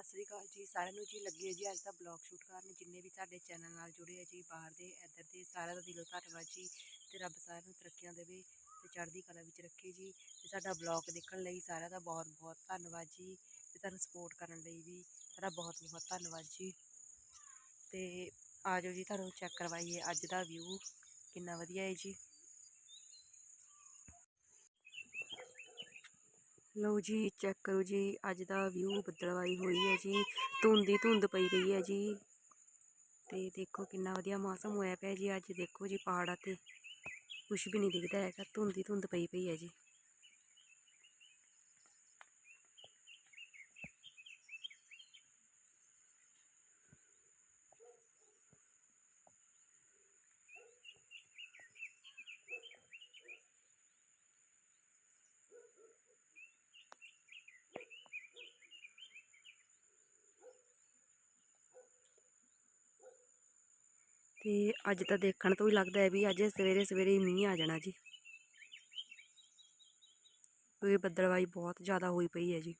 ਸਤਿ ਸ੍ਰੀ ਅਕਾਲ ਜੀ, ਸਾਰਿਆਂ ਨੂੰ ਜੀ। ਲੱਗੇ ਜੀ ਅੱਜ ਦਾ ਬਲੌਗ ਸ਼ੂਟ ਕਰਨ। ਜਿੰਨੇ ਵੀ ਸਾਡੇ ਚੈਨਲ ਨਾਲ ਜੁੜੇ ਆ ਜੀ, ਬਾਹਰ ਦੇ, ਇੱਧਰ ਦੇ, ਸਾਰਿਆਂ ਦਾ ਦਿਲੋਂ ਧੰਨਵਾਦ ਜੀ। ਤੇ ਰੱਬ ਸਾਰਿਆਂ ਨੂੰ ਤਰੱਕੀਆਂ ਦੇਵੇ ਤੇ ਚੜ੍ਹਦੀ ਕਲਾ ਵਿੱਚ ਰੱਖੇ ਜੀ। ਤੇ ਸਾਡਾ ਬਲੌਗ ਦੇਖਣ ਲਈ ਸਾਰਿਆਂ ਦਾ ਬਹੁਤ ਬਹੁਤ ਧੰਨਵਾਦ ਜੀ। ਤੇ ਸਾਨੂੰ ਸਪੋਰਟ ਕਰਨ ਲਈ ਵੀ ਸਾਡਾ ਬਹੁਤ ਬਹੁਤ ਧੰਨਵਾਦ ਜੀ। ਤੇ ਆਜੋ ਜੀ, ਤੁਹਾਨੂੰ ਚੈੱਕ ਕਰਵਾਈਏ ਅੱਜ ਦਾ ਵਿਊ ਕਿੰਨਾ ਵਧੀਆ ਹੈ ਜੀ। ਲਓ ਜੀ ਚੈੱਕ ਕਰੋ ਜੀ, ਅੱਜ ਦਾ ਵਿਊ ਬੱਦਲਵਾਈ ਹੋਈ ਹੈ ਜੀ, ਧੁੰਦ ਹੀ ਧੁੰਦ ਪਈ ਪਈ ਹੈ ਜੀ। ਤੇ ਦੇਖੋ ਕਿੰਨਾ ਵਧੀਆ ਮੌਸਮ ਹੋਇਆ ਪਿਆ ਜੀ, ਅੱਜ ਦੇਖੋ ਜੀ ਪਹਾੜਾਂ ਤੇ ਕੁਝ ਵੀ ਨਹੀਂ ਦਿਖਦਾ ਹੈਗਾ, ਧੁੰਦ ਹੀ ਧੁੰਦ ਪਈ ਪਈ ਹੈ ਜੀ। ਤੇ ਅੱਜ ਤਾਂ ਦੇਖਣ ਤੋਂ ਹੀ ਲੱਗਦਾ ਹੈ ਵੀ ਅੱਜ ਸਵੇਰੇ ਸਵੇਰੇ ਮੀਂਹ ਆ ਜਾਣਾ ਜੀ। ਕਿਉਂਕਿ ਬੱਦਲਵਾਈ ਬਹੁਤ ਜ਼ਿਆਦਾ ਹੋਈ ਪਈ ਹੈ ਜੀ।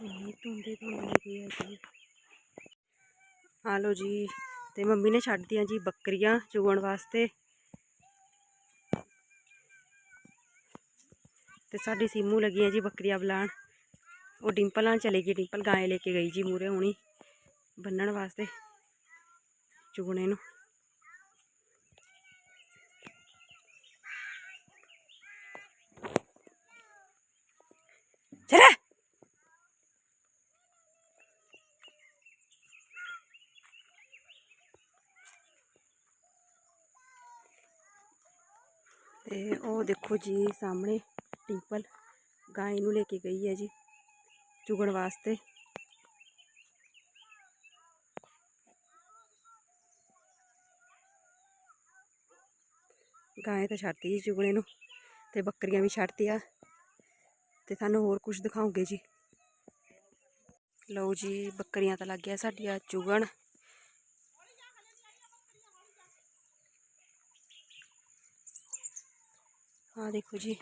ਇੰਨੀ ਧੁੰਦੇ ਧੁੰਦ ਹੈ ਜੀ ਆ ਲਓ ਜੀ, ਤੇ ਮੰਮੀ ਨੇ ਛੱਡਦੀਆਂ ਜੀ ਬੱਕਰੀਆਂ ਚੁਗਣ ਵਾਸਤੇ। ਤੇ ਸਾਡੀ ਸੀਮੂ ਲੱਗੀਆਂ ਜੀ ਬੱਕਰੀਆਂ ਬੁਲਾਣ ਉਹ ਡਿੰਪਲ ਨਾਲ ਚਲੀ ਗਈ, ਡਿੰਪਲ ਗਾਂ ਲੈ ਕੇ ਗਈ ਜੀ ਮੂਰੇ ਹੁਣੀ। ਬੰਨਣ ਵਾਸਤੇ ਚੁਗਣੇ ਨੂੰ ਚਲੇ ਤੇ ਉਹ ਦੇਖੋ ਜੀ ਸਾਹਮਣੇ ਟਿੰਪਲ ਗਾਂ ਨੂੰ ਲੈ ਕੇ ਗਈ ਹੈ ਜੀ ਚੁਗਣ ਵਾਸਤੇ। ਗਾਂ ਤਾਂ ਛੱਡਤੀ ਜੀ ਚੁਗਣੇ ਨੂੰ ਤੇ ਬੱਕਰੀਆਂ ਵੀ ਛੱਡਤੀਆਂ ਤੇ ਤੁਹਾਨੂੰ ਹੋਰ ਕੁਝ ਦਿਖਾਉਂਗੇ ਜੀ। ਲਓ ਜੀ, ਬੱਕਰੀਆਂ ਤਾਂ ਲੱਗ ਗਿਆ ਸਾਡੀਆਂ ਚੁਗਣ। ਆ ਦੇਖੋ ਜੀ।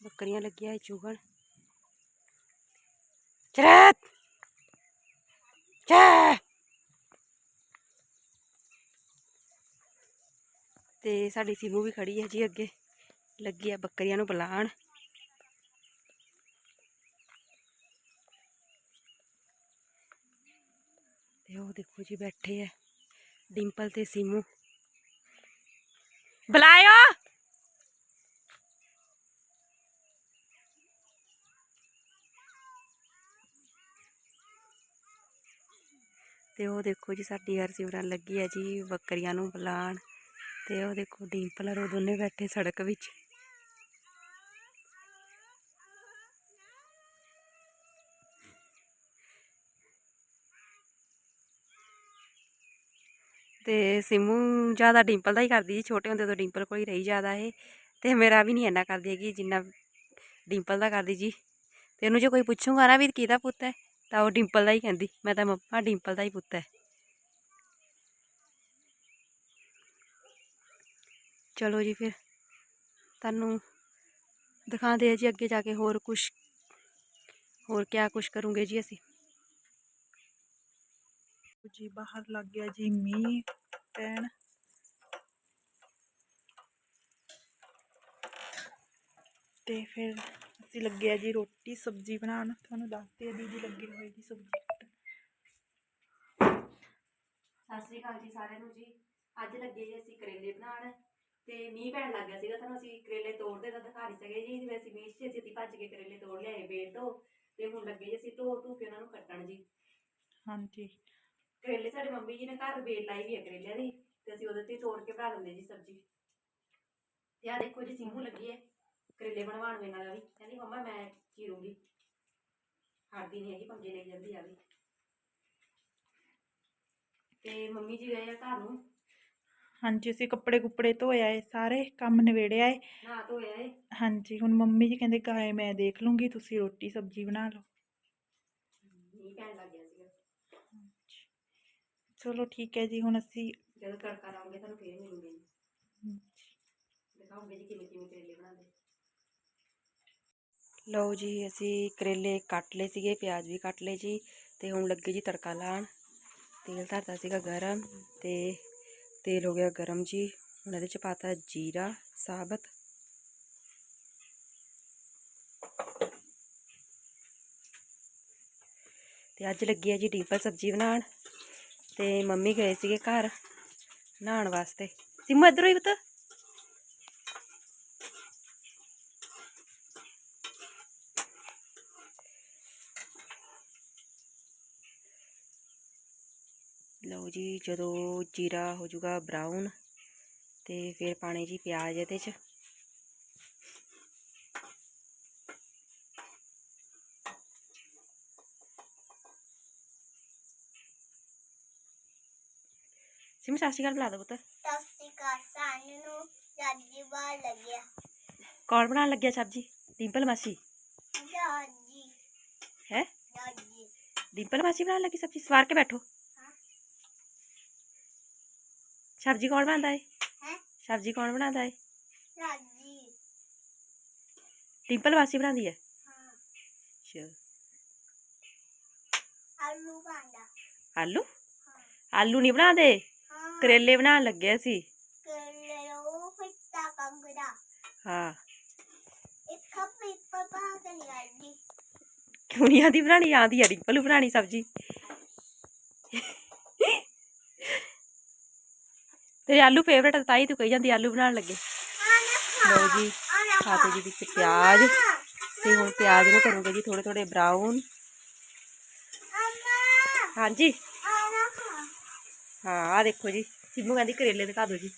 ਬੱਕਰੀਆਂ ਲੱਗੀਆਂ ਹੈ ਚੁਗਣ ਚਰਤ ਚੈ ਤੇ ਸਾਡੀ ਸੀਮੂ ਵੀ ਖੜੀ ਹੈ ਜੀ ਅੱਗੇ। ਲੱਗੀ ਹੈ ਬੱਕਰੀਆਂ ਨੂੰ ਬੁਲਾਣ ਤੇ ਉਹ ਦੇਖੋ ਜੀ ਬੈਠੇ ਹੈ ਡਿੰਪਲ ਤੇ ਸੀਮੂ। ਬੁਲਾਇਓ! ਤੇ ਉਹ ਦੇਖੋ ਜੀ ਸਾਡੀ ਹਰਸਿਮਰਨ ਲੱਗੀ ਹੈ ਜੀ ਬੱਕਰੀਆਂ ਨੂੰ ਬੁਲਾਣ ਤੇ ਉਹ ਦੇਖੋ ਡਿੰਪਲ ਔਰ ਉਹ ਦੋਨੇ ਬੈਠੇ ਸੜਕ ਵਿੱਚ। ਤੇ ਸਿਮੂ ਜ਼ਿਆਦਾ ਡਿੰਪਲ ਦਾ ਹੀ ਕਰਦੀ ਜੀ ਛੋਟੇ ਹੁੰਦੇ ਤੋਂ ਡਿੰਪਲ ਕੋਲ ਹੀ ਰਹੀ ਜ਼ਿਆਦਾ ਇਹ। ਤੇ ਮੇਰਾ ਵੀ ਨਹੀਂ ਇੰਨਾ ਕਰਦੀ ਹੈਗੀ ਜਿੰਨਾ ਡਿੰਪਲ ਦਾ ਕਰਦੀ ਜੀ। ਤੇ ਇਹਨੂੰ ਜੇ ਕੋਈ ਪੁੱਛੂਗਾ ਨਾ ਵੀ ਕਿਹਦਾ ਪੁੱਤ ਹੈ ਤਾਂ ਉਹ ਡਿੰਪਲ ਦਾ ਹੀ ਕਹਿੰਦੀ, ਮੈਂ ਤਾਂ ਮੰਮਾ ਡਿੰਪਲ ਦਾ ਹੀ ਪੁੱਤ ਹੈ। ਚਲੋ ਜੀ ਫਿਰ, ਤੁਹਾਨੂੰ ਦਿਖਾਉਂਦੇ ਆ ਜੀ ਅੱਗੇ ਜਾ ਕੇ ਹੋਰ ਕੁਝ ਹੋਰ ਕਿਆ ਕੁਝ ਕਰੂੰਗੇ ਜੀ ਅਸੀਂ। ਜੀ, ਬਾਹਰ ਲੱਗ ਗਿਆ ਜੀ ਮੀਂਹ, ਪੈਣ। ਤੇ ਫਿਰ ਅਸੀਂ ਲੱਗੇ ਆ ਜੀ ਰੋਟੀ ਸਬਜ਼ੀ ਬਣਾਉਣ। ਤੁਹਾਨੂੰ ਦੱਸਦੇ ਆ ਦੀਦੀ ਲੱਗੇ ਹੋਏ ਜੀ ਸਬਜ਼ੀ ਸਤਿ ਸ੍ਰੀ ਅਕਾਲ ਜੀ ਸਾਰਿਆਂ ਨੂੰ ਜੀ। ਅੱਜ ਲੱਗੇ ਜੀ ਅਸੀਂ ਕਰੇਲੇ ਬਣਾਉਣ ਤੇ ਮੀਂਹ ਪੈਣ ਲੱਗ ਗਿਆ ਸੀਗਾ ਤੁਹਾਨੂੰ ਅਸੀਂ ਕਰੇਲੇ ਤੋੜਦੇ ਤਾਂ ਦਿਖਾ ਨਹੀਂ ਸਕੇ ਜੀ। ਜਿਵੇਂ ਅਸੀਂ ਮੀਂਹ 'ਚ ਛੇਤੀ ਭੱਜ ਕੇ ਕਰੇਲੇ ਤੋੜ ਲਿਆਏ ਬੇਲ ਤੋਂ। ਤੇ ਹੁਣ ਲੱਗੇ ਜੀ ਅਸੀਂ ਧੋ ਧੂ ਕੇ ਉਹਨਾਂ ਨੂੰ ਕੱਟਣ ਜੀ। ਹਾਂਜੀ। ਕਰੇਲੇ ਸਾਡੇ ਮੰਮੀ ਜੀ ਨੇ ਘਰ ਬੇਲ ਲਾਈ ਵੀ ਹੈ ਕਰੇਲਿਆਂ ਦੀ ਤੇ ਅਸੀਂ ਉਹਦੇ ਤੇ ਤੋੜ ਕੇ ਬਣਾ ਲੈਂਦੇ ਜੀ ਸਬਜ਼ੀ। ਤੇ ਆ ਦੇਖੋ ਜੀ ਸਿੰਮੂ ਲੱਗੀ ਹੈ। ਕਰੇਲੇ ਬਣਵਾਉਣ ਮੇਰੇ ਨਾਲ ਵੀ। ਕਹਿੰਦੀ ਮੰਮਾ ਮੈਂ ਚੀਰੂੰਗੀ। ਹਟਦੀ ਨਹੀਂ ਹੈਗੀ ਪੰਗੇ ਲਈ ਜਾਂਦੀ ਆ ਵੀ। ਤੇ ਮੰਮੀ ਜੀ ਗਏ ਆ ਘਰ ਨੂੰ? ਹਾਂਜੀ ਅਸੀਂ ਕੱਪੜੇ ਕੁੱਪੜੇ ਧੋਏ ਆਏ ਸਾਰੇ ਕੰਮ ਨਿਬੇੜਿਆ ਏ ਨਾ ਧੋਇਆ ਏ ਹਾਂਜੀ ਹੁਣ ਮੰਮੀ ਜੀ ਕਹਿੰਦੇ ਗਾਏ ਮੈਂ ਦੇਖ ਲੂੰਗੀ ਤੁਸੀਂ ਰੋਟੀ ਸਬਜ਼ੀ ਬਣਾ ਲਓ। ਮੀਂਹ ਪੈਣ ਲੱਗ ਗਿਆ ਸੀਗਾ। ਚਲੋ ਠੀਕ ਹੈ ਜੀ ਹੁਣ ਅਸੀਂ ਜਦੋਂ ਤੜਕਾ ਲਾਉਂਗੇ ਤੁਹਾਨੂੰ ਫੇਰ ਮਿਲੂਗੇ। ਜੀ ਦਿਖਾਉਂਗੇ ਜੀ ਕਿਵੇਂ ਕਿਵੇਂ ਕਰੇਲੇ ਬਣਾਉਂਦੇ। ਲਓ ਜੀ, ਅਸੀਂ ਕਰੇਲੇ ਕੱਟ ਲਏ ਸੀਗੇ, ਪਿਆਜ਼ ਵੀ ਕੱਟ ਲਏ ਜੀ, ਤੇ ਹੁਣ ਲੱਗੇ ਜੀ ਤੜਕਾ ਲਾਉਣ। ਤੇਲ ਧਰਤਾ ਸੀਗਾ ਗਰਮ, ਤੇ ਤੇਲ ਹੋ ਗਿਆ ਗਰਮ ਜੀ। ਹੁਣ ਇਹਦੇ ਚ ਪਾਤਾ ਜੀਰਾ, ਸਾਬਤ। ਤੇ ਅੱਜ ਲੱਗੀ ਹੈ ਜੀ ਡੀਪਲ ਸਬਜ਼ੀ ਬਣਾਉਣ। ਤੇ ਮੰਮੀ ਗਏ ਸੀਗੇ ਘਰ ਨਹਾਉਣ ਵਾਸਤੇ। ਸਿੰਮੂ ਇੱਧਰੋਂ ਹੀ ਪੁੱਤ। ਲਓ ਜੀ ਜਦੋਂ ਜੀਰਾ ਹੋ ਜਾਊਗਾ ਬਰਾਊਨ ਤੇ ਫਿਰ ਪਾਣੇ ਜੀ ਪਿਆਜ਼ ਇਹਦੇ 'ਚ। ਸਿਮ ਸਤਿ ਸ਼੍ਰੀ ਅਕਾਲ ਬੁਲਾ ਦੋ ਪੁੱਤ। ਤਸਿਕਾ ਸਾਨੂੰ ਜੱਜੀ ਬਾਹਰ ਲੱਗਿਆ। ਕੌਣ ਬਣਾਉਣ ਲੱਗਿਆ ਸਬਜ਼ੀ? ਡਿੰਪਲ ਮਾਸੀ। ਜੱਜੀ ਹੈ? ਜੱਜੀ ਡਿੰਪਲ ਮਾਸੀ ਬਣਾਉਣ ਲੱਗੀ ਸਬਜ਼ੀ? ਸਵਾਰ ਕੇ ਬੈਠੋ। ਸਬਜ਼ੀ ਕੌਣ ਬਣਾਉਂਦਾ ਏ ਹੈ ਸਬਜ਼ੀ ਕੌਣ ਬਣਾਉਂਦਾ ਏ ਜੱਜੀ ਡਿੰਪਲ ਮਾਸੀ ਬਣਾਉਂਦੀ ਹੈ ਹਾਂ ਅੱਛਾ ਆਲੂ ਪਾਂਡਾ ਆਲੂ ਹਾਂ ਆਲੂ ਨਹੀਂ ਬਣਾਉਂਦੇ ਹਾਂ ਕਰੇਲੇ ਬਣਾਉਣ ਲੱਗੇ ਸੀ ਕਰੇਲੇ ਉਹ ਫਿੱਟਾ ਕੰਗੜਾ ਹਾਂ ਇੱਕ ਕੱਪ ਪੇਪਰ ਪਾ ਕੇ ਨਹੀਂ ਆਈ ਕਿਉਂ ਨਹੀਂ ਆਂਦੀ ਬਣਾਣੀ ਆਂਦੀ ਆ ਡਿੰਪਲ ਨੂੰ ਬਣਾਣੀ ਸਬਜ਼ੀ ਤੇਰੇ ਆਲੂ ਫੇਵਰੇਟ ਤਾਂ ਹੀ ਤੂੰ ਕਹੀ ਜਾਂਦੀ ਆਲੂ ਬਣਾਉਣ ਲੱਗੇ। ਲਓ ਜੀ, ਖਾਤੇ ਜੀ ਵਿੱਚ ਪਿਆਜ਼, ਤੇ ਹੁਣ ਪਿਆਜ਼ ਨੂੰ ਕਰੂੰਗੇ ਜੀ ਥੋੜੇ ਥੋੜੇ ਬਰਾਊਨ ਹਾਂਜੀ। ਹਾਂ ਆ ਦੇਖੋ ਜੀ, ਸਿੰਮੂ ਕਹਿੰਦੀ ਕਰੇਲੇ ਦਿਖਾ ਦਿਓ ਜੀ।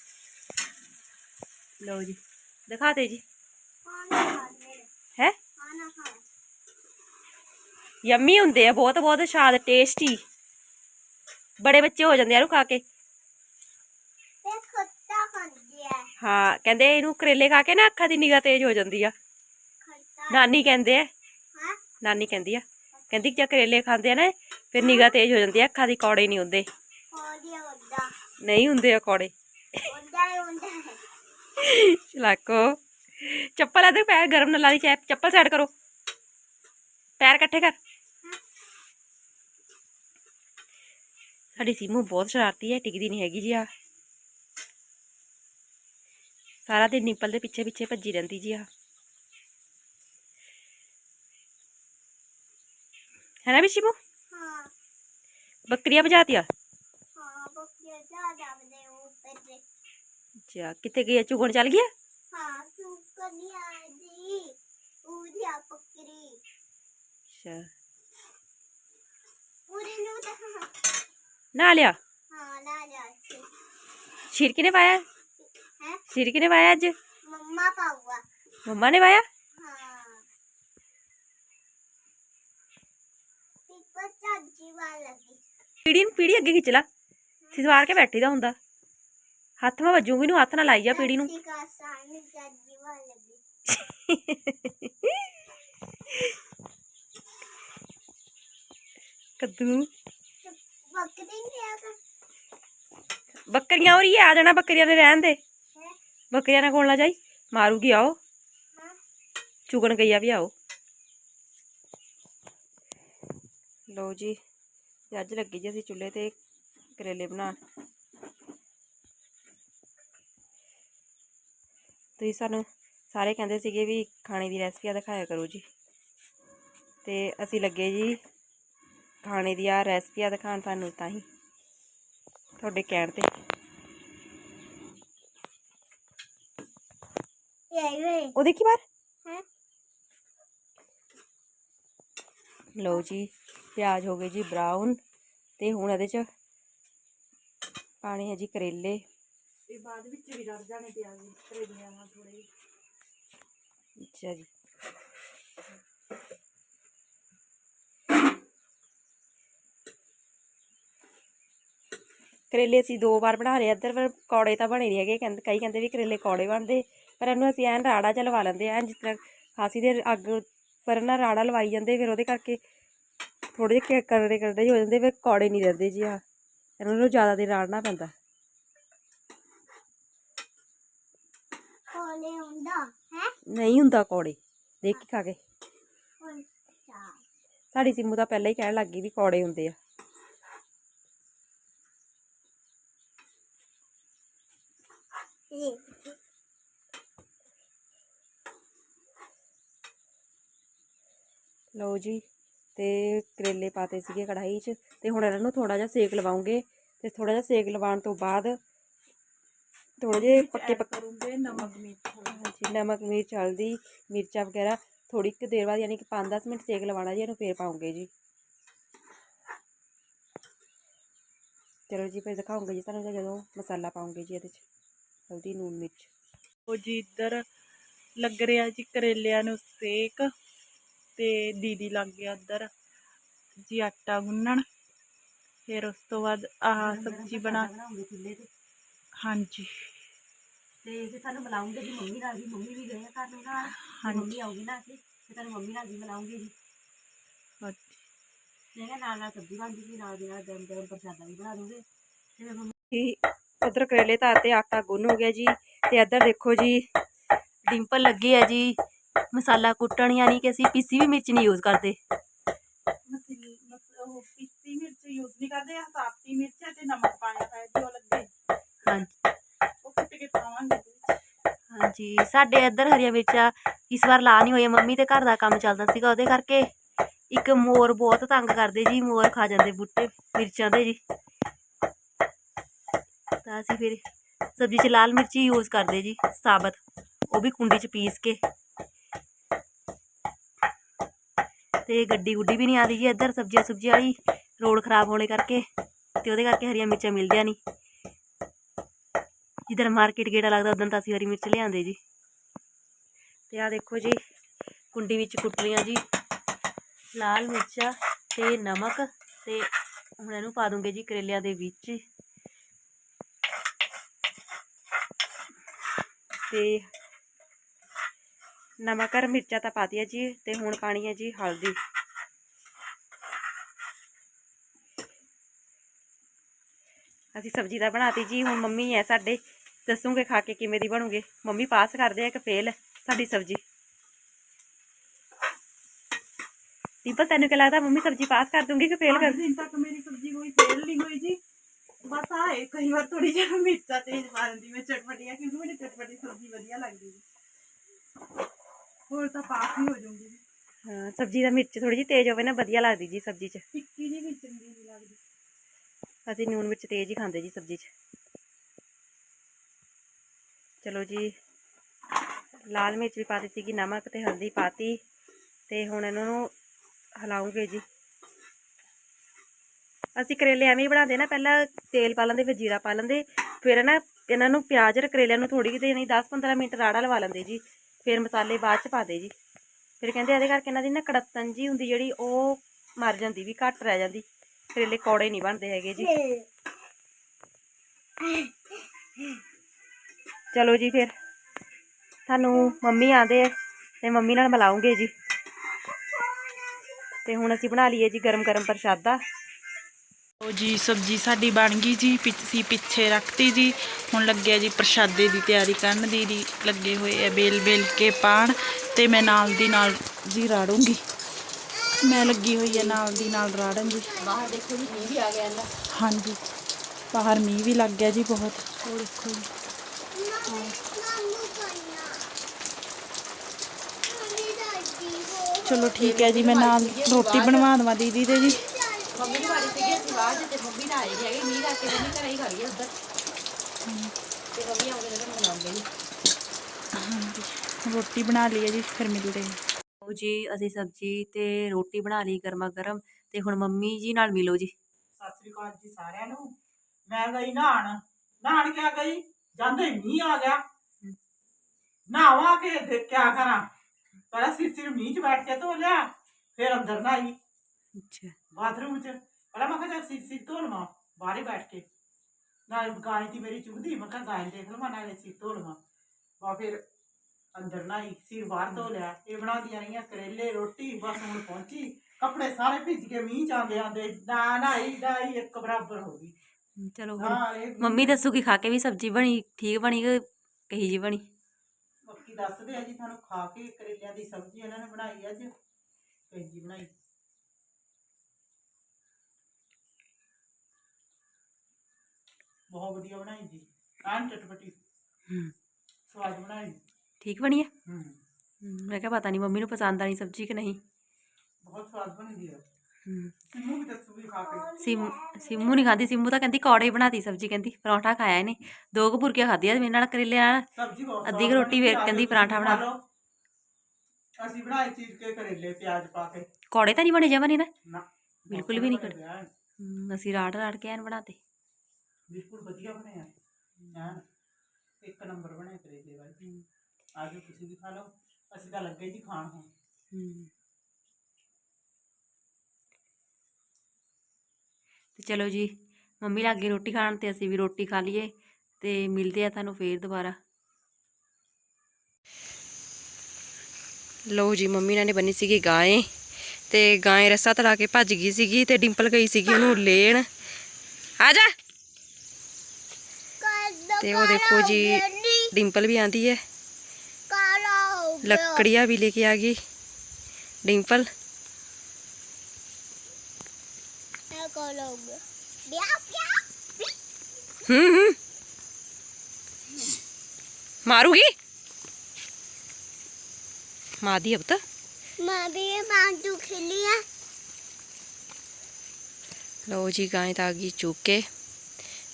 ਲਓ ਜੀ, ਦਿਖਾਤੇ ਜੀ। ਹੈ? ਆਣਾ ਯੰਮੀ ਹੁੰਦੇ ਆ ਬਹੁਤ ਬਹੁਤ ਸ਼ਾਦ ਟੇਸਟੀ ਬੜੇ ਬੱਚੇ ਹੋ ਜਾਂਦੇ ਆ ਇਹਨੂੰ ਖਾ ਕੇ ਤੇ ਖੱਟਾ ਖਾਂਦੀ ਹੈ ਕਹਿੰਦੇ ਇਹਨੂੰ ਕਰੇਲੇ ਖਾ ਕੇ ਨਾ ਅੱਖਾਂ ਦੀ ਨਿਗਾਹ ਤੇਜ਼ ਹੋ ਜਾਂਦੀ ਆ। ਨਾਨੀ ਕਹਿੰਦੇ ਆ। ਨਾਨੀ ਕਹਿੰਦੀ ਆ। ਕਹਿੰਦੀ ਜੇ ਕਰੇਲੇ ਖਾਂਦੇ ਆ ਨਾ ਫਿਰ ਨਿਗਾਹ ਤੇਜ਼ ਹੋ ਜਾਂਦੀ ਆ ਅੱਖਾਂ ਦੀ ਕੌੜੇ ਨਹੀਂ ਹੁੰਦੇ। ਨਹੀਂ ਹੁੰਦੇ ਆ ਕੌੜੇ। ਚਲਾਕੋ। ਚੱਪਲ ਇਧਰ ਪੈਰ ਗਰਮ ਨਾ ਲਾ ਦੀ ਚੱਪਲ ਸਾਈਡ ਕਰੋ। ਪੈਰ ਇਕੱਠੇ ਕਰ। ਸਾਡੀ ਸੀਮੂ ਬਹੁਤ ਸ਼ਰਾਰਤੀ ਹੈ ਟਿਕਦੀ ਨਹੀਂ ਹੈਗੀ ਜੀ ਆ। ਸਾਰਾ ਦਿਨ ਨਿੰਪਲ ਦੇ ਪਿੱਛੇ ਪਿੱਛੇ ਭੱਜੀ ਰਹਿੰਦੀ ਜੀ ਆ ਹੈ ਨਾ ਵੀ ਸੀਮੂ ਹਾਂ। ਬੱਕਰੀਆਂ ਭਜਾਤੀਆਂ? ਹਾਂ ਬੱਕਰੀਆਂ ਜਾ ਜਾਂਦੇ ਉੱਪਰ ਦੇ। ਅੱਛਾ ਕਿੱਥੇ ਗਈ ਆ? ਚੁਗਣ ਚੱਲ ਗਿਆ ਹਾਂ ਤੂੰ ਕਨੀਆ ਦੀ ਉਹਦੀ ਆ ਬੱਕਰੀ। ਅੱਛਾ। ਪੂਰੀ ਨੂੰ ਤਾਂ ਨਾ ਲਿਆ? ਹਾਂ ਨਾ ਜਾ ਸੀ। ਸਿਰ ਕਿਨੇ ਪਾਇਆ ਅੱਜ? ਮੰਮਾ ਪਾਊਗਾ। ਮੰਮਾ ਨੇ ਪਾਇਆ ਪੀੜੀ ਨੂੰ ਪੀੜੀ ਅੱਗੇ ਖਿੱਚ ਲਾ। ਸਿਸਵਾਰ ਕੇ ਬੈਠੀ ਦਾ ਹੁੰਦਾ। ਹੱਥ ਮੈਂ ਵੱਜੂਗੀ ਨੂੰ ਹੱਥ ਨਾਲ ਲਾਈ ਜਾ ਪੀੜੀ ਨੂੰ। ਕੱਦੂ। ਤੇ ਬੱਕਰੀ ਨਹੀਂ ਆ ਤਾਂ। ਬੱਕਰੀਆਂ ਹੋ ਰਹੀ ਆ ਜਾਣਾ ਬੱਕਰੀਆਂ ਨੇ ਰਹਿਣ ਦੇ। ਬੱਕਰੀਆਂ ਨਾਲ ਕੋਲ ਨਾ ਜਾਈ? ਮਾਰੂਗੀ ਆਓ। ਚੁਗਣ ਗਈਆ ਵੀ ਆਓ। ਲਓ ਜੀ ਅੱਜ ਲੱਗੀ ਜੀ ਅਸੀਂ ਚੁੱਲ੍ਹੇ ਤੇ ਕਰੇਲੇ ਬਣਾਉਣ। ਤੁਸੀਂ ਸਾਨੂੰ ਸਾਰੇ ਕਹਿੰਦੇ ਸੀਗੇ ਵੀ ਖਾਣੇ ਦੀ ਰੈਸਪੀਆਂ ਦਿਖਾਇਆ ਕਰੋ ਜੀ। ਤੇ ਅਸੀਂ ਲੱਗੇ ਜੀ ਖਾਣੇ ਦੀਆਂ ਰੈਸਪੀਆਂ ਦਿਖਾਉਣ ਤੁਹਾਨੂੰ ਤਾਂ ਹੀ। ਤੁਹਾਡੇ ਕਹਿਣ ਤੇ। ਇਹ ਵੇ ਉਹ ਦੇਖੀ ਬਾਹਰ ਹੈ ਲਓ ਜੀ ਪਿਆਜ਼ ਹੋ ਗਏ ਜੀ ਬਰਾਊਨ ਤੇ ਹੁਣ ਇਹਦੇ ਚ ਪਾਣੇ ਹੈ ਜੀ ਕਰੇਲੇ ਤੇ ਬਾਅਦ ਵਿੱਚ ਵੀ ਰੜ ਜਾਣੇ ਪਿਆਜ਼ ਕਰੇਲਿਆਂ ਨਾਲ ਥੋੜੇ ਅੱਛਾ ਜੀ ਕਰੇਲੇ ਅਸੀਂ ਦੋ ਵਾਰ ਬਣਾ ਲਏ ਇੱਧਰ ਪਰ ਕੌੜੇ ਤਾਂ ਬਣੇ ਨਹੀਂ ਹੈਗੇ ਕਹਿੰਦੇ ਕਈ ਕਹਿੰਦੇ ਵੀ ਕਰੇਲੇ ਕੌੜੇ ਬਣਦੇ ਪਰ ਇਹਨੂੰ ਅਸੀਂ ਐਨ ਰਾੜਾ ਜਿਹਾ ਲਵਾ ਲੈਂਦੇ ਐਨ ਜਿਸ ਤਰ੍ਹਾਂ ਖਾਸੀ ਦੇਰ ਅੱਗ ਪਰ ਨਾ ਰਾੜਾ ਲਵਾਈ ਜਾਂਦੇ ਫਿਰ ਉਹਦੇ ਕਰਕੇ ਥੋੜੇ ਜਿਹੇ ਕਰੜੇ ਕਰੜੇ ਹੋ ਜਾਂਦੇ ਫਿਰ ਕੌੜੇ ਨਹੀਂ ਰਹਿੰਦੇ ਜੀ ਆ ਇਹਨਾਂ ਨੂੰ ਜ਼ਿਆਦਾ ਦੇਰ ਰਾੜਨਾ ਪੈਂਦਾ। ਕੋਲੇ ਹੁੰਦਾ ਹੈ? ਨਹੀਂ ਹੁੰਦਾ ਕੌੜੇ ਦੇਖ ਕੇ ਖਾ ਕੇ। ਸਾਡੀ ਸਿੰਮੂ ਤਾਂ ਪਹਿਲਾਂ ਹੀ ਕਹਿਣ ਲੱਗ ਗਈ ਵੀ ਕੌੜੇ ਹੁੰਦੇ ਆ। ਇਹ ਲਓ ਜੀ ਤੇ ਕਰੇਲੇ ਪਾਤੇ ਸੀਗੇ ਕੜਾਈ 'ਚ ਤੇ ਹੁਣ ਇਹਨਾਂ ਨੂੰ ਥੋੜਾ ਜਿਹਾ ਸੇਕ ਲਵਾਉਂਗੇ ਤੇ ਥੋੜਾ ਜਿਹਾ ਸੇਕ ਲਵਾਉਣ ਤੋਂ ਬਾਅਦ ਥੋੜੇ ਜਿਹੇ ਪੱਕੇ ਪੱਕੇ ਨਮਕ ਮਿਰਚ ਹਾਂਜੀ ਨਮਕ ਮਿਰਚ ਹਲਦੀ ਮਿਰਚਾਂ ਵਗੈਰਾ ਥੋੜੀ ਕੁ ਦੇਰ ਬਾਅਦ ਯਾਨੀ ਕਿ 5-10 ਮਿੰਟ ਸੇਕ ਲਵਾਉਣਾ ਜੀ ਇਹਨੂੰ ਫੇਰ ਪਾਉਂਗੇ ਜੀ। ਚਲੋ ਜੀ ਫਿਰ ਦਿਖਾਉਂਗੇ ਜੀ ਤੁਹਾਨੂੰ ਜਦੋਂ ਮਸਾਲਾ ਪਾਉਂਗੇ ਜੀ ਇਹਦੇ 'ਚ ਹਲਦੀ ਨੂਨ ਮਿਰਚ। ਉਹ ਜੀ ਇੱਧਰ ਲੱਗ ਰਿਹਾ ਜੀ ਕਰੇਲਿਆਂ ਨੂੰ ਸੇਕ। ਤੇ ਦੀਦੀ ਲੱਗ ਗਿਆ ਇੱਧਰ ਜੀ ਆਟਾ ਗੁੰਨਣ ਫਿਰ ਉਸ ਤੋਂ ਬਾਅਦ ਆਹ ਸਬਜ਼ੀ ਬਣਾ ਬਣਾਉਂਗੇ ਚੁੱਲ੍ਹੇ ਤੇ ਹਾਂਜੀ ਤੇ ਫਿਰ ਤੁਹਾਨੂੰ ਮਿਲਾਉਂਗੇ ਜੀ ਮੰਮੀ ਨਾਲ ਵੀ ਮੰਮੀ ਵੀ ਗਏ ਆ ਘਰ ਨੂੰ ਨਾਲ ਹਾਂਜੀ। ਮੰਮੀ ਆਉਗੀ ਨਾ ਕੇ ਤੇ ਤੁਹਾਨੂੰ ਮੰਮੀ ਨਾਲ ਵੀ ਮਿਲਾਉਂਗੇ ਜੀ ਹਾਂਜੀ। ਮੈਂ ਕਿਹਾ ਨਾਲ ਨਾਲ ਸਬਜ਼ੀ ਬਣ ਜੂਗੀ ਨਾਲ ਦੀ ਨਾਲ ਗਰਮ ਗਰਮ ਪ੍ਰਸ਼ਾਦਾ ਵੀ ਬਣਾ ਦੂੰਗੇ ਤੇ ਫਿਰ ਮੰਮੀ ਉਧਰ ਕਰੇਲੇ ਤਾਂ ਤੇ ਆਟਾ ਗੁੰਨ ਹੋ ਗਿਆ ਜੀ ਤੇ ਇੱਧਰ ਦੇਖੋ ਜੀ ਡਿੰਪਲ ਲੱਗੀ ਹੈ ਜੀ ਮਸਾਲਾ ਕੁੱਟਣ ਯਾਨੀ ਕਿ ਅਸੀਂ ਪੀਸੀ ਵੀ ਮਿਰਚ ਨਹੀਂ ਯੂਜ਼ ਕਰਦੇ। ਮਸੀਲ ਮਸ ਉਹ ਪਿੱਸੀ ਮਿਰਚ ਯੂਜ਼ ਨਹੀਂ ਕਰਦੇ ਆ ਸਾਫਤੀ ਮਿਰਚ ਹੈ ਤੇ ਨਮਕ ਪਾਇਆ ਹੋਇਆ ਜੀ ਉਹ ਲੱਗੇ। ਹਾਂਜੀ। ਉਹ ਕੁੱਟ ਕੇ ਪਾਵਾਂਗੇ ਇਹਦੇ ਵਿੱਚ। ਹਾਂਜੀ ਸਾਡੇ ਇੱਧਰ ਹਰੀਆਂ ਮਿਰਚਾਂ ਇਸ ਵਾਰ ਲਾ ਨਹੀਂ ਹੋਈਆਂ ਮੰਮੀ ਤੇ ਘਰ ਦਾ ਕੰਮ ਚੱਲਦਾ ਸੀਗਾ ਉਹਦੇ ਕਰਕੇ ਇੱਕ ਮੋਰ ਬਹੁਤ ਤੰਗ ਕਰਦੇ ਜੀ ਮੋਰ ਖਾ ਜਾਂਦੇ ਬੂਟੇ ਮਿਰਚਾਂ ਦੇ ਜੀ। ਤਾਂ ਅਸੀਂ ਫਿਰ ਸਬਜ਼ੀ 'ਚ ਲਾਲ ਮਿਰਚੀ ਯੂਜ਼ ਕਰਦੇ ਜੀ ਸਾਬਤ ਉਹ ਵੀ ਕੁੰਡੀ 'ਚ ਪੀਸ ਕੇ। ਤੇ ਗੱਡੀ ਗੁੱਡੀ ਵੀ ਨਹੀਂ ਆ ਰਹੀ ਜੀ ਇੱਧਰ, ਸਬਜ਼ੀਆਂ ਸੁਬਜ਼ੀਆਂ ਵਾਲੀ, ਰੋਡ ਖਰਾਬ ਹੋਣੇ ਕਰਕੇ ਤੇ ਉਹਦੇ ਕਰਕੇ ਹਰੀਆਂ ਮਿਰਚਾਂ ਮਿਲਦੀਆਂ ਨਹੀਂ। ਜਿੱਦਣ ਮਾਰਕੀਟ ਗੇੜਾ ਲੱਗਦਾ ਉਦੋਂ ਤਾਂ ਅਸੀਂ ਹਰੀ ਮਿਰਚ ਲਿਆਂਦੇ ਜੀ। ਤੇ ਆ ਦੇਖੋ ਜੀ, ਕੁੰਡੀ ਵਿੱਚ ਕੁੱਟ ਲਈਆਂ ਜੀ। ਲਾਲ ਮਿਰਚਾਂ ਤੇ ਨਮਕ ਤੇ ਹੁਣ ਇਹਨੂੰ ਪਾ ਦੂੰਗੇ ਜੀ ਕਰੇਲਿਆਂ ਦੇ ਵਿੱਚ। ਤੇ ਨਮਕ ਔਰ ਮਿਰਚਾਂ ਤਾਂ ਪਾ ਦਿਆ ਜੀ ਤੇ ਹੁਣ ਪਾਣੀ ਹੈ ਜੀ ਹਲਦੀ। ਅਸੀਂ ਸਬਜ਼ੀ ਤਾਂ ਬਣਾਤੀ ਜੀ ਹੁਣ ਮੰਮੀ ਹੈ ਸਾਡੇ ਦੱਸੂਗੇ ਖਾ ਕੇ ਕਿਵੇਂ ਦੀ ਬਣੂਗੇ। ਮੰਮੀ ਪਾਸ ਕਰਦੇ ਆ ਕਿ ਫੇਲ ਸਾਡੀ ਸਬਜ਼ੀ। ਦੀਪਕ ਤੈਨੂੰ ਕੀ ਲੱਗਦਾ ਮੰਮੀ ਸਬਜ਼ੀ ਪਾਸ ਕਰ ਦੂੰਗੀ ਕਿ ਫੇਲ ਕਰ ਦਿਨ ਤੱਕ ਮੇਰੀ ਸਬਜ਼ੀ ਕੋਈ ਫੇਲ ਨਹੀਂ ਹੋਈ ਜੀ। ਬਸ ਆਏ ਕਈ ਵਾਰ ਥੋੜੀ ਜਿਹੀ ਮਿਰਚਾਂ ਤੇਜ਼ ਪਾ ਦਿੰਦੀ ਮੈਂ ਚਟਪਟੀਆਂ ਕਿਉਂਕਿ ਮੈਨੂੰ ਚਟਪਟੀ ਸਬਜ਼ੀ ਵਧੀਆ ਲੱਗਦੀ ਜੀ। ਹੋਰ ਤਾਂ ਪਾਸ ਹੀ ਹੋ ਜਾਊਂਗੀ। ਜੀ ਹਾਂ ਸਬਜ਼ੀ ਦਾ ਮਿਰਚ ਥੋੜੀ ਜਿਹੀ ਤੇਜ਼ ਹੋਵੇ ਨਾ ਵਧੀਆ ਲੱਗਦੀ ਜੀ ਸਬਜ਼ੀ 'ਚ। ਫਿੱਕੀ ਜੀ ਵੀ ਚੰਗੀ ਨਹੀਂ ਲੱਗਦੀ। ਅਸੀਂ ਨੂਨ ਮਿਰਚ ਤੇਜ਼ ਹੀ ਖਾਂਦੇ ਜੀ ਸਬਜ਼ੀ 'ਚ। ਚਲੋ ਜੀ ਲਾਲ ਮਿਰਚ ਵੀ ਪਾਤੀ ਸੀਗੀ ਨਮਕ ਤੇ ਹਲਦੀ ਪਾਤੀ ਤੇ ਹੁਣ ਇਹਨਾਂ ਨੂੰ ਹਿਲਾਉਂਗੇ ਜੀ। ਅਸੀਂ ਕਰੇਲੇ ਐਵੇਂ ਹੀ ਬਣਾਉਂਦੇ ਨਾ ਪਹਿਲਾਂ ਤੇਲ ਪਾ ਲੈਂਦੇ ਫਿਰ ਜੀਰਾ ਪਾ ਲੈਂਦੇ ਫਿਰ ਨਾ ਇਹਨਾਂ ਨੂੰ ਪਿਆਜ਼ ਔਰ ਕਰੇਲਿਆਂ ਨੂੰ ਥੋੜੀ ਜਿਹੀ ਨਹੀਂ 10-15 ਮਿੰਟ ਰਾੜਾ ਲਵਾ ਲੈਂਦੇ ਜੀ। ਫਿਰ ਮਸਾਲੇ ਬਾਅਦ ਚ ਪਾ ਦੇ ਜੀ। ਫਿਰ ਕਹਿੰਦੇ ਇਹਦੇ ਕਰਕੇ ਇਹਨਾਂ ਦੀ ਨਾ ਕੜਤਨ ਜੀ ਹੁੰਦੀ ਜਿਹੜੀ ਉਹ ਮਰ ਜਾਂਦੀ ਵੀ, ਘੱਟ ਰਹਿ ਜਾਂਦੀ। ਕਰੇਲੇ ਕੌੜੇ ਨਹੀਂ ਬਣਦੇ ਹੈਗੇ ਜੀ। ਚਲੋ ਜੀ ਫਿਰ। ਤੁਹਾਨੂੰ ਮੰਮੀ ਆਂਦੇ ਤੇ ਮੰਮੀ ਨਾਲ ਮਿਲਾਉਂਗੇ ਜੀ। ਤੇ ਹੁਣ ਅਸੀਂ ਬਣਾ ਲਈਏ ਜੀ ਗਰਮ ਗਰਮ ਪ੍ਰਸ਼ਾਦਾ। ਉਹ ਜੀ ਸਬਜ਼ੀ ਸਾਡੀ ਬਣ ਗਈ ਜੀ ਪਿੱਛੇ ਪਿੱਛੇ ਰੱਖਤੀ ਜੀ। ਹੁਣ ਲੱਗਿਆ ਜੀ ਪ੍ਰਸ਼ਾਦੇ ਦੀ ਤਿਆਰੀ ਕਰਨ ਦੀ ਦੀ ਲੱਗੇ ਹੋਏ ਆ ਬੇਲ ਬੇਲ ਕੇ ਪਾਣ ਤੇ ਮੈਂ ਨਾਲ ਦੀ ਨਾਲ ਜੀ ਰਾੜੂੰਗੀ। ਮੈਂ ਲੱਗੀ ਹੋਈ ਆ ਨਾਲ ਦੀ ਨਾਲ ਰਾੜਨ ਜੀ ਬਾਹਰ ਦੇਖੋ ਜੀ ਮੀਂਹ ਵੀ ਆ ਗਿਆ ਨਾ ਹਾਂਜੀ ਬਾਹਰ ਮੀਂਹ ਵੀ ਲੱਗ ਗਿਆ ਜੀ ਬਹੁਤ। ਉਹ ਦੇਖੋ ਜੀ। ਚਲੋ ਠੀਕ ਹੈ ਜੀ ਮੈਂ ਨਾਲ ਰੋਟੀ ਬਣਵਾ ਦਵਾਂ ਦੀਦੀ ਦੇ ਜੀ। ਮੰਮੀ ਦੀ ਵਾਰੀ ਸੀਗੀ ਅਸੀਂ ਬਾਹਰ ਤੇ ਮੰਮੀ ਨਾ ਆਈ ਹੈਗੇ ਮੀਂਹ ਕਰਕੇ ਮੰਮੀ ਘਰੇ ਹੀ ਖਾ ਗਈ ਉੱਧਰ। ਤੇ ਮੰਮੀ ਆਉਂਦੇ ਨੇ ਤਾਂ ਮਿਲਾਉਂਗੇ ਜੀ ਹਾਂਜੀ ਰੋਟੀ ਬਣਾ ਲਈ ਹੈ ਜੀ ਫਿਰ ਮਿਲਦੇ ਹਾਂ। ਲਓ ਜੀ ਅਸੀਂ ਸਬਜ਼ੀ ਤੇ ਰੋਟੀ ਬਣਾ ਲਈ ਗਰਮਾ ਗਰਮ ਤੇ ਹੁਣ ਮੰਮੀ ਜੀ ਨਾਲ ਮਿਲੋ ਜੀ। ਸਤਿ ਸ੍ਰੀ ਅਕਾਲ ਜੀ ਸਾਰਿਆਂ ਨੂੰ। ਮੈਂ ਗਈ ਨਹਾਣ ਨਹਾਣ ਕਿਆ ਗਈ? ਜਾਂਦੇ ਹੀ ਮੀਂਹ ਆ ਗਿਆ। ਨਹਾਵਾ ਕੇ ਦੇਖ ਕਿਆ ਕਰਾਂ? ਪਹਿਲਾਂ ਸਿਰ ਮੀਂਹ 'ਚ ਬੈਠ ਕੇ ਧੋ ਲਿਆ ਫਿਰ ਅੰਦਰ ਨਹਾਈ। ਅੱਛਾ। ਬਾਥਰੂਮ 'ਚ। ਪਹਿਲਾਂ ਮੈਂ ਕਿਹਾ ਸਿਰ ਸਿਰ ਧੋ ਲਵਾਂ ਬਾਹਰ ਹੀ ਬੈਠ ਕੇ। ਨਾਲ ਗਾਂ ਦੀ ਮੇਰੀ ਚੁਗਦੀ ਮੈਂ ਕਿਹਾ ਗਾਂ ਦੇਖ ਲਵਾਂ ਨਾਲੇ ਸਿਰ ਧੋ ਲਵਾਂ। ਵਾ ਫਿਰ ਅੰਦਰ ਨਾਈ ਸਿਰ ਬਾਹਰ ਧੋ ਲਿਆ। ਇਹ ਬਣਾਉਂਦੀਆਂ ਰਹੀਆਂ ਕਰੇਲੇ ਰੋਟੀ ਬਸ ਹੁਣ ਪਹੁੰਚੀ। ਕੱਪੜੇ ਸਾਰੇ ਭਿੱਜ ਕੇ ਮੀਂਹ ਚ ਆਂਦੇ ਆਂਦੇ ਨਾ ਨਾਈ ਡਾਈ ਇੱਕ ਬਰਾਬਰ ਹੋ ਗਈ। ਚਲੋ ਹੁਣ ਹਾਂ ਇਹ ਮੰਮੀ ਦੱਸੂਗੀ ਖਾ ਕੇ ਵੀ ਸਬਜ਼ੀ ਬਣੀ ਠੀਕ ਬਣੀ ਕਿ ਕਹੀ ਜੀ ਬਣੀ? ਬਾਕੀ ਦੱਸਦੇ ਆ ਜੀ ਤੁਹਾਨੂੰ ਖਾ ਕੇ ਕਰੇਲਿਆਂ ਦੀ ਸਬਜ਼ੀ ਇਹਨਾਂ ਨੇ ਬਣਾਈ ਅੱਜ। ਭੇਜੀ ਬਣਾਈ। ਬਹੁਤ ਵਧੀਆ ਬਣਾਈ ਜੀ। ਐਨ ਚਟਪਟੀ। ਹੂੰ। ਸਵਾਦ ਬਣਾਈ। ਠੀਕ ਬਣੀ ਹੈ। ਹੂੰ ਹਮ, ਮੈਂ ਕਿਹਾ ਪਤਾ ਨਹੀਂ ਮੰਮੀ ਨੂੰ ਪਸੰਦ ਆਣੀ ਸਬਜ਼ੀ ਕਿ ਨਹੀਂ। ਬਹੁਤ ਸਵਾਦ ਬਣੀ ਹੈ। ਹਮ, ਸਿੰਮੂ ਵੀ ਦੱਸੂਗੀ ਖਾ ਕੇ। ਸਿਮ ਸਿੰਮੂ ਨਹੀਂ ਖਾਂਦੀ ਸਿੰਮੂ ਤਾਂ ਕਹਿੰਦੀ ਕੌੜੇ ਹੀ ਬਣਾਤੀ ਸਬਜ਼ੀ ਕਹਿੰਦੀ ਪਰੌਂਠਾ ਖਾਇਆ ਇਹਨੇ ਦੋ ਕੁ ਬੁਰਕੀਆਂ ਖਾਧੀਆਂ ਮੇਰੇ ਨਾਲ ਕਰੇਲੇ ਨਾਲ। ਸਬਜ਼ੀ ਬਹੁਤ ਅੱਧੀ ਸਵਾਦ ਕੁ ਰੋਟੀ ਬਣੀ, ਵੇਖ ਆ ਜਾਓ ਕਹਿੰਦੀ ਤੁਸੀਂ ਪਰਾਂਠਾ ਬਿਲਕੁਲ ਵਧੀਆ ਬਣੇ ਆ। ਐਨ ਇੱਕ ਨੰਬਰ ਬਣੇ ਕਰੇਲੇ ਵਾਲੇ। ਆ ਜਾਓ ਤੁਸੀਂ ਵੀ ਖਾ ਲਓ। ਅਸੀਂ ਤਾਂ ਲੱਗੇ ਜੀ ਖਾਣ ਹੁਣ। ਤੇ ਚਲੋ ਜੀ ਮੰਮੀ ਲੱਗ ਰੋਟੀ ਖਾਣ ਤੇ ਅਸੀਂ ਵੀ ਰੋਟੀ ਖਾ ਲਈਏ ਤੇ ਮਿਲਦੇ ਆ ਤੁਹਾਨੂੰ ਫੇਰ ਦੁਬਾਰਾ। ਲਓ ਜੀ ਮੰਮੀ ਨਾਲ ਨੇ ਬੰਨੀ ਸੀਗੀ ਗਾਂ ਤੇ ਗਾਂ ਰਸਾ ਤੜਾ ਕੇ ਭੱਜ ਗਈ ਸੀਗੀ ਤੇ ਡਿੰਪਲ ਗਈ ਸੀਗੀ ਉਹਨੂੰ ਲੈਣ। ਆ ਜਾ! ਤੇ ਉਹ ਦੇਖੋ ਜੀ, ਡਿੰਪਲ ਵੀ ਆਂਦੀ ਹੈ ਕਾਲਾ ਹੋ ਗਿਆ ਲੱਕੜੀਆਂ ਵੀ ਲੈ ਕੇ ਆ ਗਈ, ਡਿੰਪਲ। ਇਹ ਕਾਲਾ ਹੋ ਗਿਆ ਬਿਆ ਬਿਆ ਹੂੰ ਹੂੰ ਮਾਰੂਗੀ ਮਾਦੀ ਅਬ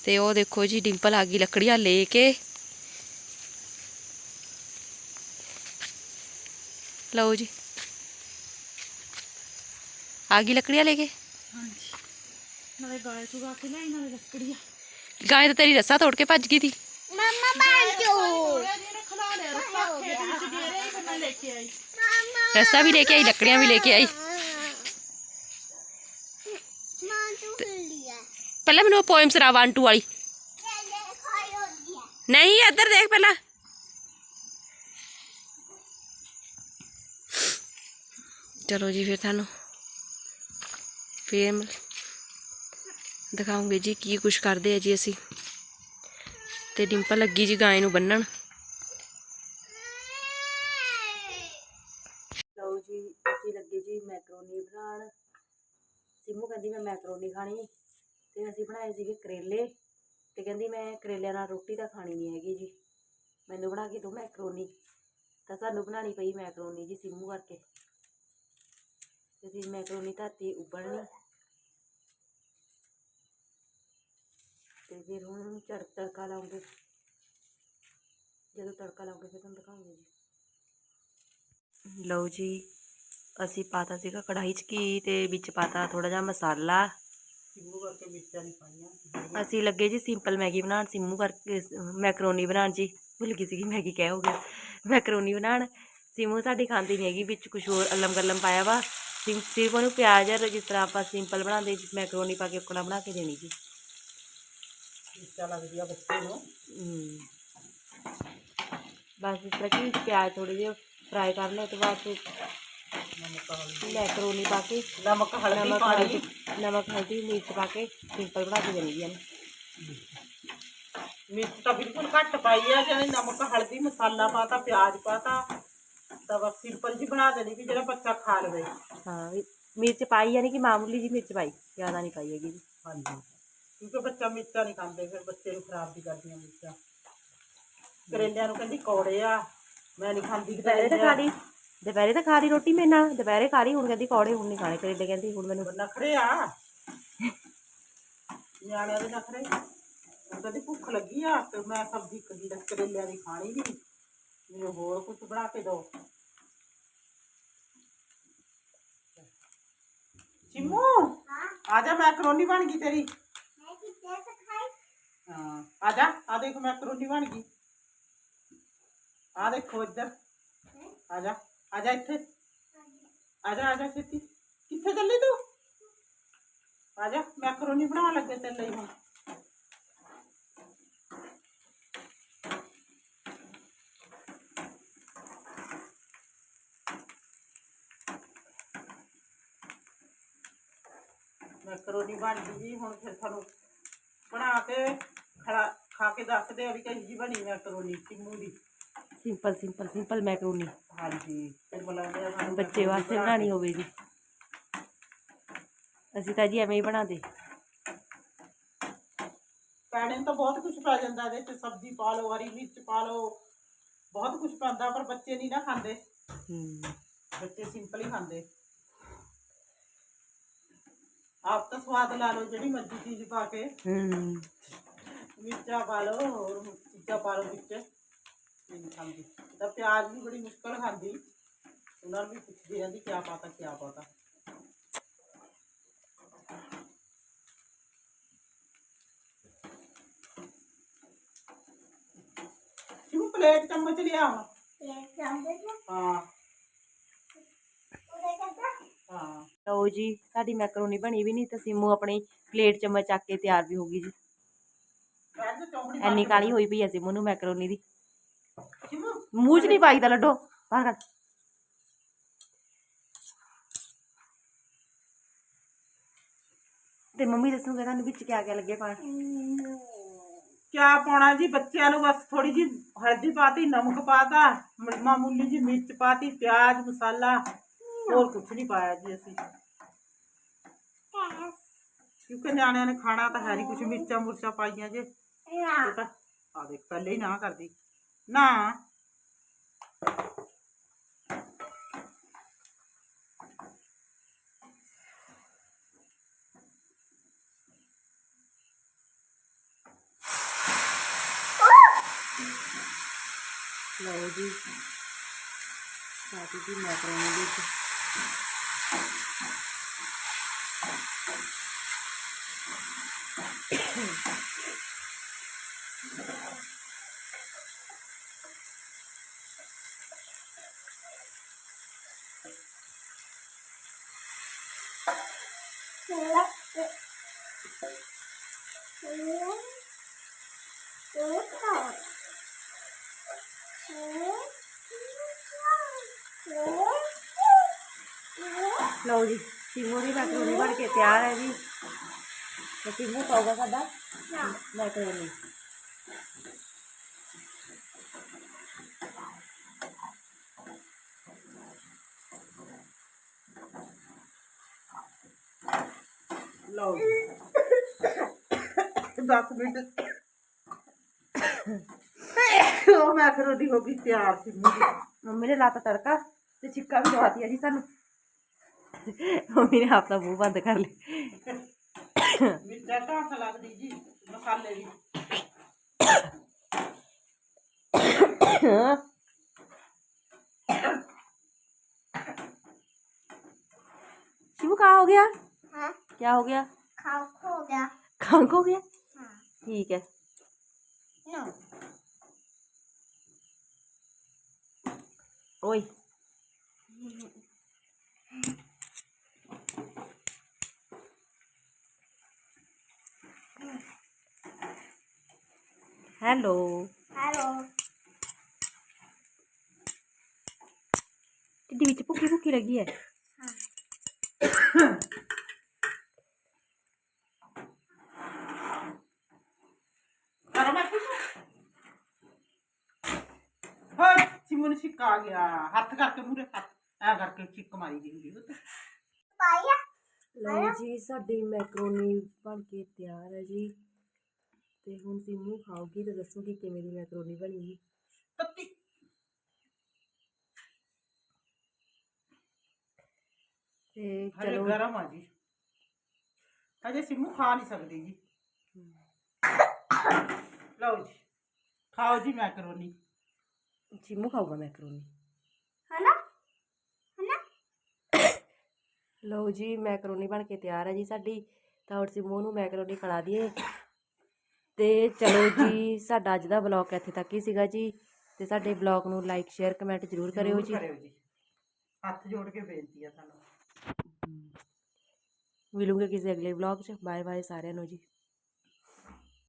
ਤਾਂ ਮੈਂ ਵੀ ਇਹ ਬਾਂਟੂ ਖੇਲਿਆ ਲਓ ਜੀ ਗਾਂ ਤਾਂ ਆ ਗਈ ਚੁੱਕ ਕੇ ਤੇ ਉਹ ਦੇਖੋ ਜੀ ਡਿੰਪਲ ਆ ਗਈ ਲੱਕੜੀਆਂ ਲੈ ਕੇ ਲਓ ਜੀ ਆ ਗਈ ਲੱਕੜੀਆਂ ਲੈ ਕੇ ਨਾਲੇ ਗਾਇ ਚੁਗਾ ਕੇ ਲਿਆਈ ਨਾਲੇ ਲੱਕੜੀਆਂ ਗਾਂ ਤਾਂ ਤੇਰੀ ਰੱਸਾ ਤੋੜ ਕੇ ਭੱਜ ਗਈ ਸੀ ਮਮਾ ਬਾਂਟੂ ਜਿਹਨੇ ਖਲਾ ਲਿਆ ਰਸਾ ਖੇਤ ਵਿੱਚ ਗੇਰੇ ਹੀ ਫਿਰ ਮੈਂ ਲੈ ਕੇ ਆਈ ਮਮਾ ਰੱਸਾ ਵੀ ਲੈ ਕੇ ਆਈ ਲੱਕੜੀਆਂ ਵੀ ਲੈ ਕੇ ਆਈ ਖੇਲਿਆ ਪਹਿਲਾਂ ਮੈਨੂੰ ਪੋਇਮ ਸੁਣਾ 1 2 ਵਾਲੀ ਖੇਲੇ ਖਾਈ ਹੋ ਗਿਆ ਨਹੀਂ ਇੱਧਰ ਦੇਖ ਪਹਿਲਾਂ ਚਲੋ ਜੀ ਫਿਰ ਤੁਹਾਨੂੰ ਫਿਰ ਮਿਲ- ਦਿਖਾਉਂਗੇ ਜੀ ਕੀ ਕੁਛ ਕਰਦੇ ਆ ਜੀ ਅਸੀਂ ਤੇ ਡਿੰਪਲ ਲੱਗੀ ਜੀ ਗਾਂ ਨੂੰ ਬੰਨਣ ਲਓ ਜੀ ਅਸੀਂ ਲੱਗੇ ਜੀ ਮੈਕਰੋਨੀ ਬਣਾਉਣ ਸਿੰਮੂ ਕਹਿੰਦੀ ਮੈਂ ਮੈਕਰੋਨੀ ਖਾਣੀ ਤੇ ਅਸੀਂ ਬਣਾਏ ਸੀਗੇ ਕਰੇਲੇ ਤੇ ਕਹਿੰਦੀ ਮੈਂ ਕਰੇਲਿਆਂ ਨਾਲ ਰੋਟੀ ਤਾਂ ਖਾਣੀ ਨਹੀਂ ਹੈਗੀ ਜੀ। ਮੈਨੂੰ ਬਣਾ ਕੇ ਦਿਓ ਮੈਕਰੋਨੀ ਤਾਂ ਸਾਨੂੰ ਬਣਾਉਣੀ ਪਈ ਮੈਕਰੋਨੀ ਜੀ ਸਿੰਮੂ ਕਰਕੇ। ਤੇ ਅਸੀਂ ਮੈਕਰੋਨੀ ਧਰਤੀ ਉਬਲਣੀ। ਤੇ ਫਿਰ ਹੁਣ ਚੜ ਤੜਕਾ ਲਾਉਂਗੇ। ਜਦੋਂ ਤੜਕਾ ਲਾਉਂਗੇ ਫਿਰ ਤੁਹਾਨੂੰ ਦਿਖਾਉਂਗੇ ਜੀ। ਲਓ ਜੀ, ਅਸੀਂ ਪਾਤਾ ਸੀਗਾ ਕੜਾਹੀ 'ਚ ਘੀ ਤੇ ਵਿੱਚ ਪਾਤਾ ਥੋੜਾ ਜਿਹਾ ਮਸਾਲਾ। ਅਸੀਂ ਲੱਗੇ ਜੀ ਸਿੰਪਲ ਮੈਗੀ ਬਣਾਉਣ ਸਿੰਮੂ ਕਰਕੇ ਮੈਕਰੋਨੀ ਬਣਾਉਣ ਜੀ ਭੁੱਲ ਗਈ ਸੀਗੀ ਮੈਗੀ ਕਹਿ ਹੋ ਗਿਆ ਮੈਕਰੋਨੀ ਬਣਾਉਣ ਸਿੰਮੂ ਸਾਡੀ ਖਾਂਦੀ ਨਹੀਂ ਹੈਗੀ ਵਿੱਚ ਕੁਝ ਹੋਰ ਅਲਮ ਗਲਮ ਪਾਇਆ ਵਾ ਸਿੰ ਸਿਰਫ ਉਹਨੂੰ ਪਿਆਜ਼ ਔਰ ਜਿਸ ਤਰ੍ਹਾਂ ਆਪਾਂ ਸਿੰਪਲ ਬਣਾਉਂਦੇ ਜੀ ਮੈਕਰੋਨੀ ਪਾ ਕੇ ਉਕਣਾ ਬਣਾ ਕੇ ਦੇਣੀ ਜੀ ਮਿਰਚਾਂ ਲੱਗਦੀ ਆ ਬੱਚੇ ਨੂੰ ਹਮ। ਬਸ ਇਸ ਤਰ੍ਹਾਂ ਕਿ ਪਿਆਜ਼ ਥੋੜੇ ਜਿਹੇ ਫਰਾਈ ਕਰ ਲਏ ਤੋਂ ਬਾਅਦ ਫਿਰ ਨਮਕ ਹਲਦੀ ਮੈਕਰੋਨੀ ਪਾ ਕੇ ਨਮਕ ਹਲਦੀ ਨਮਕ ਪਾਣੀ ਹਲਦੀ ਨਮਕ ਹਲਦੀ ਮਿਰਚ ਪਾ ਕੇ ਸਿੰਪਲ ਬਣਾ ਕੇ ਦੇਣੀ ਜੀ ਇਹਨੂੰ ਮਿਰਚ ਤਾਂ ਬਿਲਕੁਲ ਘੱਟ ਪਾਈ ਆ ਜਿਵੇਂ ਨਮਕ ਹਲਦੀ ਮਸਾਲਾ ਪਾਤਾ ਪਿਆਜ਼ ਪਾਤਾ ਤਾਂ ਬਸ ਸਿੰਪਲ ਜੀ ਬਣਾ ਦੇਣੀ ਕਿ ਜਿਹੜਾ ਬੱਚਾ ਖਾ ਲਵੇ ਹਾਂ ਵੀ ਮਿਰਚ ਪਾਈ ਯਾਨੀ ਕਿ ਮਾਮੂਲੀ ਜੀ ਮਿਰਚ ਪਾਈ ਜ਼ਿਆਦਾ ਨਹੀਂ ਪਾਈ ਹੈਗੀ ਜੀ ਹਾਂਜੀ ਕਿਉਂਕਿ ਬੱਚਾ ਮਿਰਚਾਂ ਨਹੀਂ ਖਾਂਦੇ ਫਿਰ ਬੱਚੇ ਨੂੰ ਖਰਾਬ ਵੀ ਕਰਦੀਆਂ ਮਿਰਚਾਂ ਕਰੇਲਿਆਂ ਨੂੰ ਕਹਿੰਦੀ ਕੌੜੇ ਆ ਮੈਂ ਨਹੀਂ ਖਾਂਦੀ ਦੁਪਹਿਰੇ ਤਾਂ ਖਾ ਲਈ ਦੁਪਹਿਰੇ ਤਾਂ ਖਾ ਲਈ ਰੋਟੀ ਮੇਰੇ ਨਾਲ ਦੁਪਹਿਰੇ ਖਾ ਲਈ ਹੁਣ ਕਹਿੰਦੀ ਕੌੜੇ ਹੁਣ ਨਹੀਂ ਖਾਣੇ ਕਰੇਲੇ ਕਹਿੰਦੀ ਹੁਣ ਮੈਨੂੰ ਨਖਰੇ ਆ ਨਿਆਣਿਆਂ ਦੇ ਨਖਰੇ ਹੁਣ ਕਹਿੰਦੀ ਭੁੱਖ ਲੱਗੀ ਆ ਤੇ ਮੈਂ ਸਬਜ਼ੀ ਕਦੀ ਦਾ ਕਰੇਲਿਆਂ ਦੀ ਖਾਣੀ ਨਹੀਂ ਮੈਨੂੰ ਹੋਰ ਕੁਝ ਬਣਾ ਕੇ ਦਿਓ ਚਿੰਮੂ ਆ ਜਾ ਮੈਕਰੋਨੀ ਬਣ ਗਈ ਤੇਰੀ ਮੈਂ ਕਿਤੇ ਖਾਈ ਹਾਂ ਆ ਜਾ ਆ ਦੇਖ ਮੈਕਰੋਨੀ ਬਣ ਗਈ ਆ ਦੇਖੋ ਇੱਧਰ ਆ ਜਾ आजा इतने आजा आजा खेती। कितने चल तू? आजा मैकरोनी बनावा लगे चल रही हूँ मैकरोनी बन गई जी हूँ फिर थानू बना के खड़ा, खा के दस दे अभी कही जी बनी मैकरोनी टिमू की ਸਿੰਪਲ ਸਿੰਪਲ ਸਿੰਪਲ ਮੈਕਰੋਨੀ। ਹਾਂਜੀ। ਬੱਚੇ ਵਾਸਤੇ ਬਣਾ ਬਣਾਉਣੀ ਹੋਵੇ ਜੀ ਅਸੀਂ ਤਾਂ ਜੀ ਐਵੇਂ ਹੀ ਬਣਾਦੇ ਪੈਣੇ ਤਾਂ ਬਹੁਤ ਕੁਝ ਪੈ ਜਾਂਦਾ ਇਹਦੇ ਚ ਸਬਜ਼ੀ ਪਾ ਲਓ ਹਰੀ ਮਿਰਚ ਪਾ ਲਓ। ਬਹੁਤ ਕੁਝ ਪੈਂਦਾ ਪਰ ਬੱਚੇ ਨਹੀਂ ਨਾ ਖਾਂਦੇ। ਹੂੰ। ਬੱਚੇ ਸਿੰਪਲ ਹੀ ਖਾਂਦੇ। ਆਪ ਤਾਂ ਸਵਾਦ ਲਾ ਲਓ ਜਿਹੜੀ ਮਰਜ਼ੀ ਚੀਜ਼ ਪਾ ਕੇ। ਹੂੰ। ਮਿਰਚਾਂ ਪਾ ਲਓ ਹੋਰ ਚੀਜ਼ਾਂ ਪਾ ਲਓ ਵਿੱਚ। ਨਹੀਂ ਖਾਂਦੀ। ਤਾਂ ਪਿਆਜ਼ ਵੀ ਬੜੀ ਮੁਸ਼ਕਲ ਖਾਂਦੀ। ਉਹਨਾਂ ਨੂੰ ਵੀ ਪੁੱਛਦੀ ਰਹਿੰਦੀ ਕਿਆ ਪਾਤਾ ਕਿਆ ਪਾਤਾ। ਕਿਉਂ ਪਲੇਟ ਚਮਚ ਲਿਆ? ਨੇ ਹਾਂ ਹਾਂ। ਲਓ ਜੀ ਸਾਡੀ ਮੈਕਰੋਨੀ ਬਣੀ ਵੀ ਨਹੀਂ ਤੇ ਸਿੰਮੂ ਆਪਣੀ ਪਲੇਟ ਚਮਚ ਚੱਕ ਕੇ ਤਿਆਰ ਵੀ ਹੋ ਗਈ ਜੀ। ਐਨੀ ਕਾਲੀ ਹੋਈ ਪਈ ਐ ਸਿੰਮੂ ਨੂੰ ਮੈਕਰੋਨੀ ਦੀ। ਕਿਉਂ ਮੂੰਹ 'ਚ ਨਹੀਂ ਪਾਈਦਾ ਲੱਡੋ ਬਾਹਰ ਕੱਢ ਤੇ ਮੰਮੀ ਦੱਸੂਗਾ ਤੁਹਾਨੂੰ ਵਿੱਚ ਕਿਆ ਕਿਆ ਲੱਗੇ ਪਾਣ ਕਿਆ ਪਾਉਣਾ ਜੀ ਬੱਚਿਆਂ ਨੂੰ ਬਸ ਥੋੜੀ ਜੀ ਹਲਦੀ ਪਾਤੀ ਨਮਕ ਪਾਤਾ ਮ- ਮਾਮੂਲੀ ਜੀ ਮਿਰਚ ਪਾਤੀ ਪਿਆਜ਼ ਮਸਾਲਾ ਹੋਰ ਕੁਝ ਨਹੀਂ ਪਾਇਆ ਜੀ ਅਸੀਂ ਕਿਉਂਕਿ ਨਿਆਣਿਆਂ ਨੇ ਖਾਣਾ ਤਾਂ ਹੈ ਨਹੀਂ ਕੁਝ ਮਿਰਚਾਂ ਮੁਰਚਾਂ ਪਾਈਆਂ ਜੇ ਇਹ ਤਾਂ ਆ ਦੇਖ ਪਹਿਲੇ ਹੀ ਨਾ ਕਰਦੀ ਨਾ ਲਓ ਜੀ ਸਾਡੀ ਦੀ ਮੈਕਰੋਨੀ ਵਿੱਚ ਮੈਕਰੋਨੀ ਬਣ ਕੇ ਤਿਆਰ ਹੈ ਜੀ। ਤੇ ਸਿੰਮੂ ਖਾਊਗਾ ਸਾਡਾ। ਮੈਕਰੋਨੀ ਲਓ ਜੀ। 10 ਮਿੰਟ। ਉਹ ਮੈਕਰੋਨੀ ਹੋ ਗਈ ਤਿਆਰ ਸੀ ਮੰਮੀ ਨੇ ਲਾਤਾ ਤੜਕਾ ਤੇ ਛਿੱਕਾ ਵੀ ਲਵਾਤੀ ਆ ਜੀ ਸਾਨੂੰ। ਮੰਮੀ ਨੇ ਆਪਣਾ ਮੂੰਹ ਬੰਦ ਕਰ ਲਿਆ ਮਿਰਚਾਂ ਢਾਸ ਲੱਗਦੀ ਜੀ ਮਸਾਲੇ ਦੀ शिवू कहाँ हो गया हाँ क्या हो गया खाओ खो गया खंग हो गया हाँ ठीक है नो ओए ਹੈਲੋ। ਹੈਲੋ। ਢਿੱਡ ਵਿੱਚ ਭੁੱਖੀ ਭੁੱਖੀ ਲੱਗੀ ਹੈ। ਆ ਗਿਆ। ਹੱਥ ਕਰਕੇ ਮੂਰੇ ਹੱਥ ਐ ਕਰਕੇ ਛਿੱਕ ਮਾਰੀ ਦੀ ਹੁੰਦੀ ਉੱਤੇ ਪਾਇਆ। ਲਓ ਜੀ ਸਾਡੀ ਮੈਕਰੋਨੀ ਬਣ ਕੇ ਤਿਆਰ ਹੈ ਜੀ। ਤੇ ਹੁਣ ਸਿੰਮੂ ਖਾਊਗੀ ਤੇ ਦੱਸੂਗੀ ਕਿਵੇਂ ਦੀ ਮੈਕਰੋਨੀ ਬਣੀ ਹੈ ਤੇ ਚਲੋ। ਜੀ। ਖਾ ਨਹੀਂ ਸਕਦੀ ਜੀ। ਲਓ ਜੀ ਖਾਓ ਜੀ ਮੈਕਰੋਨੀ। ਸਿੰਮੂ ਖਾਊਗਾ ਮੈਕਰੋਨੀ। ਹਨਾ? ਲਓ ਜੀ ਮੈਕਰੋਨੀ ਬਣ ਕੇ ਤਿਆਰ ਹੈ ਜੀ ਸਾਡੀ। ਤਾਂ ਹੁਣ ਸਿੰਮੂ ਨੂੰ ਮੈਕਰੋਨੀ ਖਿਲਾ ਦਈਏ। ਤੇ ਚਲੋ ਜੀ ਸਾਡਾ ਅੱਜ ਦਾ ਵਲੌਗ ਇੱਥੇ ਤੱਕ ਹੀ ਸੀਗਾ ਜੀ। ਤੇ ਸਾਡੇ ਵਲੌਗ ਨੂੰ ਲਾਈਕ ਸ਼ੇਅਰ ਕਮੈਂਟ ਜ਼ਰੂਰ ਕਰਿਓ ਜੀ। ਹੱਥ ਜੋੜ ਕੇ ਬੇਨਤੀ ਆ ਤੁਹਾਨੂੰ। ਮਿਲੂਗੇ ਕਿਸੇ ਅਗਲੇ ਵਲੌਗ 'ਚ। ਬਾਏ ਬਾਏ ਸਾਰਿਆਂ ਨੂੰ ਜੀ।